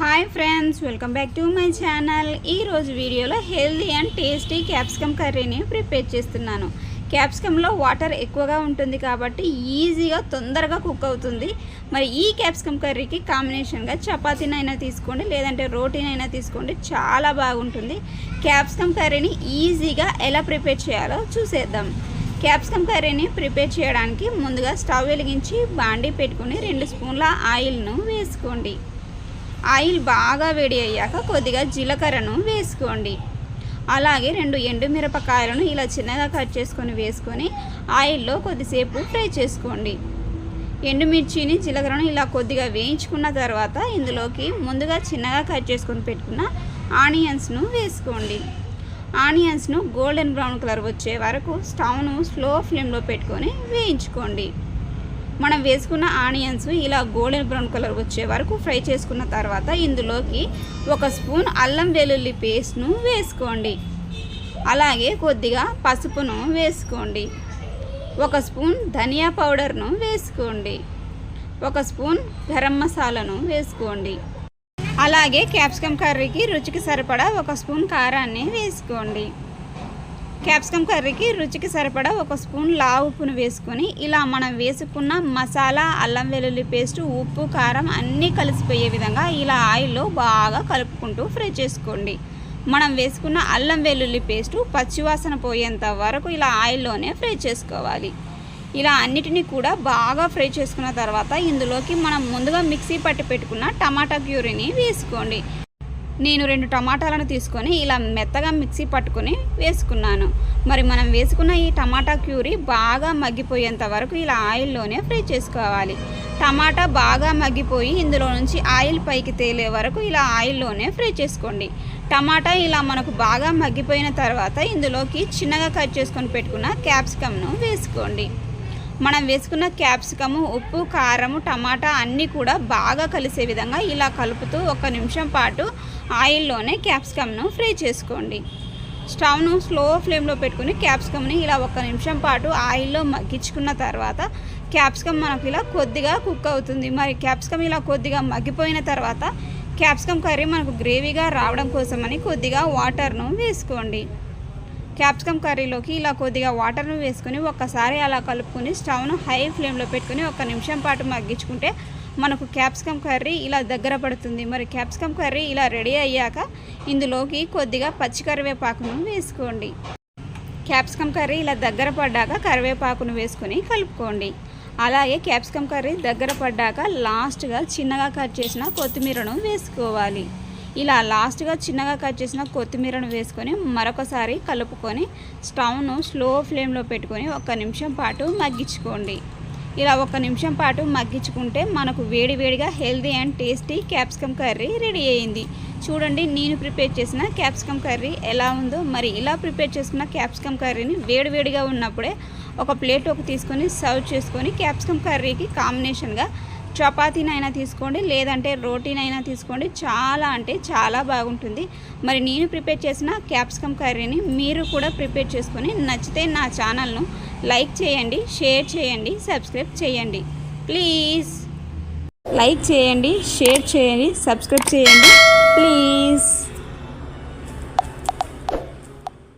Hi friends welcome back to my channel. ఈరోజు వీడియోలో healthy and tasty capsicum కర్రీని prepare చేస్తున్నాను. క్యాప్సికంలో వాటర్ ఎక్కువగా ఉంటుంది కాబట్టి ఈజీగా తొందరగా కుక్ అవుతుంది. మరి ఈ క్యాప్సికమ్ కర్రీకి కాంబినేషన్గా చపాతీనైనా తీసుకోండి లేదంటే రోటీనైనా తీసుకోండి చాలా బాగుంటుంది. క్యాప్సికమ్ కర్రీని ఈజీగా ఎలా ప్రిపేర్ చేయాలో చూసేద్దాం. క్యాప్సికమ్ కర్రీని ప్రిపేర్ చేయడానికి ముందుగా స్టవ్ వెలిగించి బాండీ పెట్టుకుని రెండు స్పూన్ల ఆయిల్ను వేసుకోండి. ఆయిల్ బాగా వేడి అయ్యాక కొద్దిగా జీలకర్రను వేసుకోండి. అలాగే రెండు ఎండుమిరపకాయలను ఇలా చిన్నగా కట్ చేసుకొని వేసుకొని ఆయిల్లో కొద్దిసేపు ఫ్రై చేసుకోండి. ఎండుమిర్చిని జీలకర్రను ఇలా కొద్దిగా వేయించుకున్న తర్వాత ఇందులోకి ముందుగా చిన్నగా కట్ చేసుకొని పెట్టుకున్న ఆనియన్స్ను వేసుకోండి. ఆనియన్స్ను గోల్డెన్ బ్రౌన్ కలర్ వచ్చే వరకు స్టవ్ను స్లో ఫ్లేమ్లో పెట్టుకొని వేయించుకోండి. మనం వేసుకున్న ఆనియన్స్ ఇలా గోల్డెన్ బ్రౌన్ కలర్ వచ్చే వరకు ఫ్రై చేసుకున్న తర్వాత ఇందులోకి ఒక స్పూన్ అల్లం వెల్లుల్లి పేస్ట్ను వేసుకోండి. అలాగే కొద్దిగా పసుపును వేసుకోండి. ఒక స్పూన్ ధనియా పౌడర్ను వేసుకోండి. ఒక స్పూన్ గరం మసాలాను వేసుకోండి. అలాగే క్యాప్సికమ్ కర్రీకి రుచికి సరిపడా ఒక స్పూన్ కారాన్ని వేసుకోండి. క్యాప్సికమ్ కర్రీకి రుచికి సరిపడా ఒక స్పూన్ లావు ఉప్పును వేసుకొని ఇలా మనం వేసుకున్న మసాలా అల్లం వెల్లుల్లి పేస్ట్ ఉప్పు కారం అన్నీ కలిసిపోయే విధంగా ఇలా ఆయిల్లో బాగా కలుపుకుంటూ ఫ్రై చేసుకోండి. మనం వేసుకున్న అల్లం వెల్లుల్లి పేస్టు పచ్చివాసన పోయేంత వరకు ఇలా ఆయిల్లోనే ఫ్రై చేసుకోవాలి. ఇలా అన్నిటినీ కూడా బాగా ఫ్రై చేసుకున్న తర్వాత ఇందులోకి మనం ముందుగా మిక్సీ పట్టి పెట్టుకున్న టమాటా క్యూరీని వేసుకోండి. నేను రెండు టమాటాలను తీసుకొని ఇలా మెత్తగా మిక్సీ పట్టుకొని వేసుకున్నాను. మరి మనం వేసుకున్న ఈ టమాటా క్యూరీ బాగా మగ్గిపోయేంత వరకు ఇలా ఆయిల్లోనే ఫ్రై చేసుకోవాలి. టమాటా బాగా మగ్గిపోయి ఇందులో నుంచి ఆయిల్ పైకి తేలే వరకు ఇలా ఆయిల్లోనే ఫ్రై చేసుకోండి. టమాటా ఇలా మనకు బాగా మగ్గిపోయిన తర్వాత ఇందులోకి చిన్నగా కట్ చేసుకొని పెట్టుకున్న క్యాప్సికమ్ను వేసుకోండి. మనం వేసుకున్న క్యాప్సికము ఉప్పు కారము టమాటా అన్నీ కూడా బాగా కలిసే విధంగా ఇలా కలుపుతూ ఒక నిమిషం పాటు ఆయిల్లోనే క్యాప్సికమ్ను ఫ్రై చేసుకోండి. స్టవ్ను స్లో ఫ్లేమ్లో పెట్టుకుని క్యాప్సికమ్ని ఇలా ఒక నిమిషం పాటు ఆయిల్లో మగ్గించుకున్న తర్వాత క్యాప్సికమ్ మనకు ఇలా కొద్దిగా కుక్ అవుతుంది. మరి క్యాప్సికమ్ ఇలా కొద్దిగా మగ్గిపోయిన తర్వాత క్యాప్సికమ్ కర్రీ మనకు గ్రేవీగా రావడం కోసమని కొద్దిగా వాటర్ను వేసుకోండి. క్యాప్సికమ్ కర్రీలోకి ఇలా కొద్దిగా వాటర్ను వేసుకొని ఒక్కసారి అలా కలుపుకొని స్టవ్ను హై ఫ్లేమ్లో పెట్టుకుని ఒక నిమిషం పాటు మగ్గించుకుంటే మనకు క్యాప్సికమ్ కర్రీ ఇలా దగ్గర పడుతుంది. మరి క్యాప్సికమ్ కర్రీ ఇలా రెడీ అయ్యాక ఇందులోకి కొద్దిగా పచ్చి కరివేపాకును వేసుకోండి. క్యాప్సికమ్ కర్రీ ఇలా దగ్గర పడ్డాక కరివేపాకును వేసుకొని కలుపుకోండి. అలాగే క్యాప్సికమ్ కర్రీ దగ్గర పడ్డాక లాస్ట్గా చిన్నగా కట్ చేసిన కొత్తిమీరను వేసుకోవాలి. ఇలా లాస్ట్గా చిన్నగా కట్ చేసిన కొత్తిమీరను వేసుకొని మరొకసారి కలుపుకొని స్టవ్ను స్లో ఫ్లేమ్లో పెట్టుకొని ఒక నిమిషం పాటు మగ్గించుకోండి. ఇలా ఒక నిమిషం పాటు మగ్గించుకుంటే మనకు వేడివేడిగా healthy and tasty capsicum curry ready అయ్యింది. చూడండి నేను ప్రిపేర్ చేసిన క్యాప్సికమ్ కర్రీ ఎలా ఉందో. మరి ఇలా ప్రిపేర్ చేసుకున్న క్యాప్సికమ్ కర్రీని వేడివేడిగా ఉన్నప్పుడే ఒక ప్లేట్ ఒక తీసుకొని సర్వ్ చేసుకొని క్యాప్సికమ్ కర్రీకి కాంబినేషన్గా చపాతీనైనా తీసుకోండి లేదంటే రోటీనైనా తీసుకోండి. చాలా అంటే చాలా బాగుంటుంది. మరి నేను ప్రిపేర్ చేసిన క్యాప్సికమ్ కర్రీని మీరు కూడా ప్రిపేర్ చేసుకొని నచ్చితే నా ఛానల్ను లైక్ చేయండి షేర్ చేయండి సబ్స్క్రైబ్ చేయండి. ప్లీజ్. లైక్ చేయండి షేర్ చేయండి సబ్స్క్రైబ్ చేయండి. ప్లీజ్.